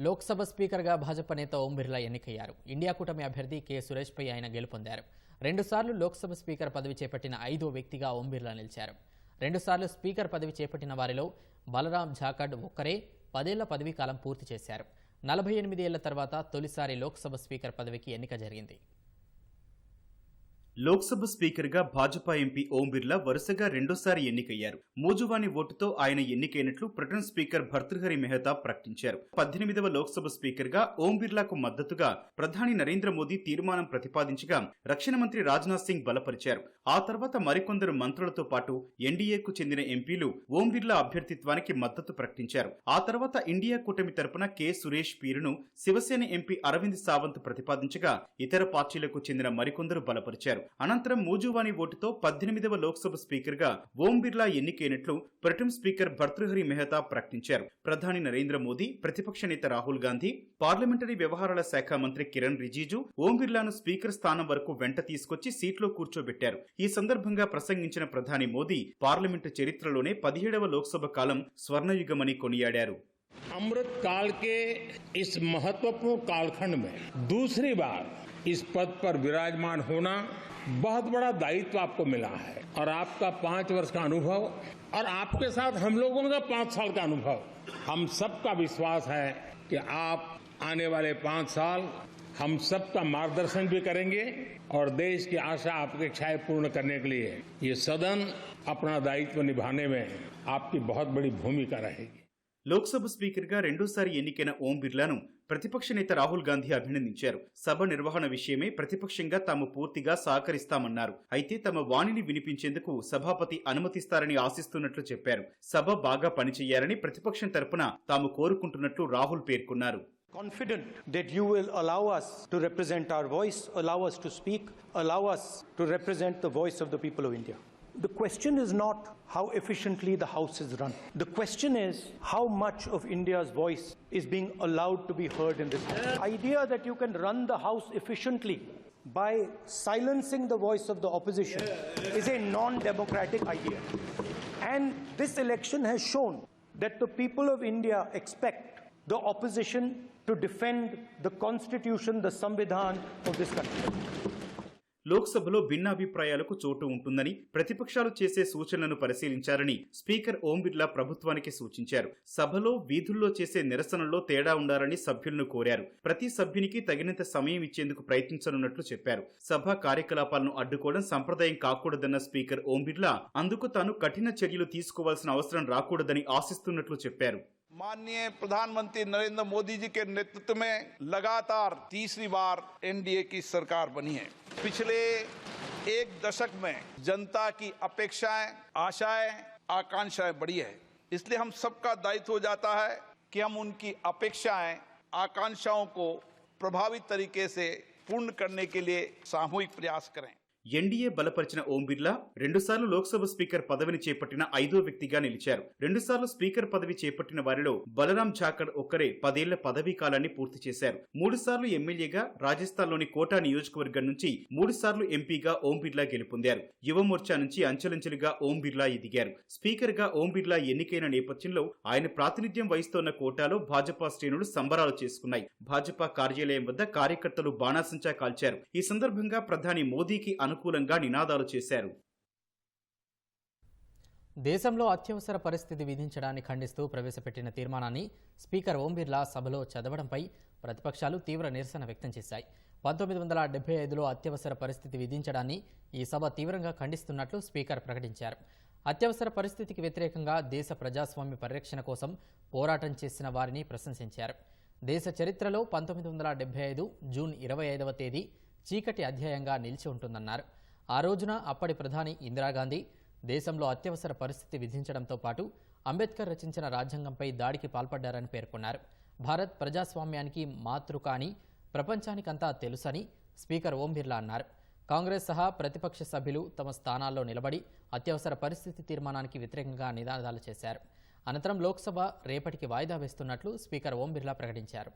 లోక్సభ స్పీకర్గా భాజపా నేత ఓం బిర్లా ఎన్నికయ్యారు. ఇండియా కూటమి అభ్యర్థి కె. సురేష్పై ఆయన గెలుపొందారు. రెండుసార్లు లోక్సభ స్పీకర్ పదవి చేపట్టిన ఐదో వ్యక్తిగా ఓం బిర్లా నిలిచారు. రెండుసార్లు స్పీకర్ పదవి చేపట్టిన వారిలో బలరాం ఝాఖడ్ ఒక్కరే పదేళ్ళ పదవీ కాలం పూర్తి చేశారు. నలభై ఎనిమిది ఏళ్ళ తర్వాత తొలిసారి లోక్సభ స్పీకర్ పదవికి ఎన్నిక జరిగింది. లోక్సభ స్పీకర్గా భాజపా ఎంపీ ఓం బిర్లా వరుసగా రెండోసారి ఎన్నికయ్యారు. మూజువాని ఓటుతో ఆయన ఎన్నికైనట్లు pro tem speaker Bhartruhari Mahtab ప్రకటించారు. పద్దెనిమిదవ లోక్సభ స్పీకర్గా ఓం బిర్లాకు మద్దతుగా ప్రధాని నరేంద్ర మోదీ తీర్మానం ప్రతిపాదించగా రక్షణ మంత్రి రాజ్నాథ్ సింగ్ బలపరిచారు. ఆ తర్వాత మరికొందరు మంత్రులతో పాటు ఎన్డీఏకు చెందిన ఎంపీలు ఓం బిర్లా అభ్యర్థిత్వానికి మద్దతు ప్రకటించారు. ఆ తర్వాత ఇండియా కూటమి తరపున కె. సురేష్ పీరును శివసేన ఎంపీ అరవింద్ సావంత్ ప్రతిపాదించగా ఇతర పార్టీలకు చెందిన మరికొందరు బలపరిచారు. అనంతరం మోజువాణి ఓటుతో పద్దెనిమిదవ లోక్సభ స్పీకర్గా Om Birla ఎన్నికైనట్లు pro tem speaker Bhartruhari Mahtab ప్రకటించారు. ప్రధాని నరేంద్ర మోదీ ప్రతిపక్ష నేత రాహుల్ గాంధీ పార్లమెంటరీ వ్యవహారాల శాఖ మంత్రి కిరణ్ రిజిజు ఓం బిర్లాను స్పీకర్ స్థానం వరకు వెంట తీసుకొచ్చి సీట్లో కూర్చోబెట్టారు. ఈ సందర్భంగా ప్రసంగించిన ప్రధాని మోదీ పార్లమెంటు చరిత్రలోనే పదిహేడవ లోక్సభ కాలం స్వర్ణయుగమని కొనియాడారు. అమృత్ కాల్ के इस महत्वपूर्ण कालखंड में दूसरी बार इस पद पर विराजमान होना बहुत बड़ा दायित्व आपको मिला है और आपका पाँच वर्ष का अनुभव और आपके साथ हम लोगों का पाँच साल का अनुभव। हम सबका विश्वास है कि आप आने वाले पाँच साल हम सबका मार्गदर्शन भी करेंगे और देश की आशा अपेक्षाएँ पूर्ण करने के लिए ये सदन अपना दायित्व निभाने में आपकी बहुत बड़ी भूमिका रहेगी। లోక్సభ స్పీకర్గా రెండోసారి ఎన్నికైన ఓం బిర్లాను ప్రతిపక్ష నేత రాహుల్ గాంధీ అభినందించారు. సభ నిర్వహణ విషయమే ప్రతిపక్షంగా తాము పూర్తిగా సహకరిస్తామన్నారు. అయితే తమ వాణిని వినిపించేందుకు సభాపతి అనుమతిస్తారని ఆశిస్తున్నట్లు చెప్పారు. సభ బాగా పనిచేయాలని ప్రతిపక్షం తరపున తాము కోరుకుంటున్నట్లు రాహుల్ పేర్కొన్నారు. Confident that you will allow us to represent our voice, allow us to speak, allow us to represent the voice of the people of India. The question is not how efficiently the House is run. The question is how much of India's voice is being allowed to be heard in this. The idea that you can run the House efficiently by silencing the voice of the opposition is a non-democratic idea. And this election has shown that the people of India expect the opposition to defend the constitution, the Samvidhan of this country. లోక్సభలో భిన్నాభిప్రాయాలకు చోటు ఉంటుందని ప్రతిపక్షాలు చేసే సూచనలను పరిశీలించారని speaker Om Birla ప్రభుత్వానికి సూచించారు. సభలో వీధుల్లో చేసే నిరసనల్లో తేడా ఉండాలని సభ్యులను కోరారు. ప్రతి సభ్యునికి తగినంత సమయం ఇచ్చేందుకు ప్రయత్నించనున్నట్లు చెప్పారు. సభ కార్యకలాపాలను అడ్డుకోవడం సంప్రదాయం కాకూడదన్న స్పీకర్ ఓం బిర్లా అందుకు తాను కఠిన చర్యలు తీసుకోవాల్సిన అవసరం రాకూడదని ఆశిస్తున్నట్లు చెప్పారు. माननीय प्रधानमंत्री नरेंद्र मोदी जी के नेतृत्व में लगातार तीसरी बार एनडीए की सरकार बनी है। पिछले एक दशक में जनता की अपेक्षाएँ, आशाएँ, आकांक्षाएँ बढ़ी है। इसलिए हम सबका दायित्व हो जाता है कि हम उनकी अपेक्षाएँ, आकांक्षाओं को प्रभावी तरीके से पूर्ण करने के लिए सामूहिक प्रयास करें। ఎన్డీఏ బలపరిచిన ఓం బిర్లా రెండుసార్లు లోక్సభ స్పీకర్ పదవిని చేపట్టిన ఐదో వ్యక్తిగా నిలిచారు. రెండుసార్లు స్పీకర్ పదవి చేపట్టిన వారిలో బలరాం ఝాకడ్ ఒక్కరే పదేళ్ళ పదవీ కాలాన్ని పూర్తి చేశారు. మూడుసార్లు ఎమ్మెల్యేగా రాజస్థాన్లోని కోటా నియోజకవర్గం నుంచి మూడుసార్లు ఎంపీగా ఓం బిర్లా గెలుపొందారు. యువమోర్చా నుంచి అంచెలంచెలుగా ఓం బిర్లా ఎదిగారు. స్పీకర్గా ఓం బిర్లా ఎన్నికైన నేపథ్యంలో ఆయన ప్రాతినిధ్యం వహిస్తోన్న కోటాలో భాజపా శ్రేణులు సంబరాలు చేసుకున్నాయి. భాజపా కార్యాలయం వద్ద కార్యకర్తలు బాణాసంచా కాల్చారు. ఈ సందర్భంగా ప్రధాని మోదీకి అనుకూలంగా నినాదాలు చేశారు. దేశంలో అత్యవసర పరిస్థితి విధించడాన్ని ఖండిస్తూ ప్రవేశపెట్టిన తీర్మానాన్ని స్పీకర్ ఓం బిర్లా సభలో చదవడంపై ప్రతిపక్షాలు తీవ్ర నిరసన వ్యక్తం చేశాయి. పంతొమ్మిది వందల డెబ్బై ఐదులో అత్యవసర పరిస్థితి విధించడాన్ని ఈ సభ తీవ్రంగా ఖండిస్తున్నట్లు స్పీకర్ ప్రకటించారు. అత్యవసర పరిస్థితికి వ్యతిరేకంగా దేశ ప్రజాస్వామ్య పరిరక్షణ కోసం పోరాటం చేసిన వారిని ప్రశంసించారు. దేశ చరిత్రలో పంతొమ్మిది వందల డెబ్బై ఐదు జూన్ ఇరవై ఐదవ తేదీ చీకటి అధ్యాయంగా నిలిచి ఉంటుందన్నారు. ఆ రోజున అప్పటి ప్రధాని ఇందిరాగాంధీ దేశంలో అత్యవసర పరిస్థితి విధించడంతో పాటు అంబేద్కర్ రచించిన రాజ్యాంగంపై దాడికి పాల్పడ్డారని పేర్కొన్నారు. భారత్ ప్రజాస్వామ్యానికి మాతృక అని ప్రపంచానికంతా తెలుసని స్పీకర్ ఓం బిర్లా అన్నారు. కాంగ్రెస్ సహా ప్రతిపక్ష సభ్యులు తమ స్థానాల్లో నిలబడి అత్యవసర పరిస్థితి తీర్మానానికి వ్యతిరేకంగా నినాదాలు చేశారు. అనంతరం లోక్సభ రేపటికి వాయిదా వేస్తున్నట్లు స్పీకర్ ఓం బిర్లా ప్రకటించారు.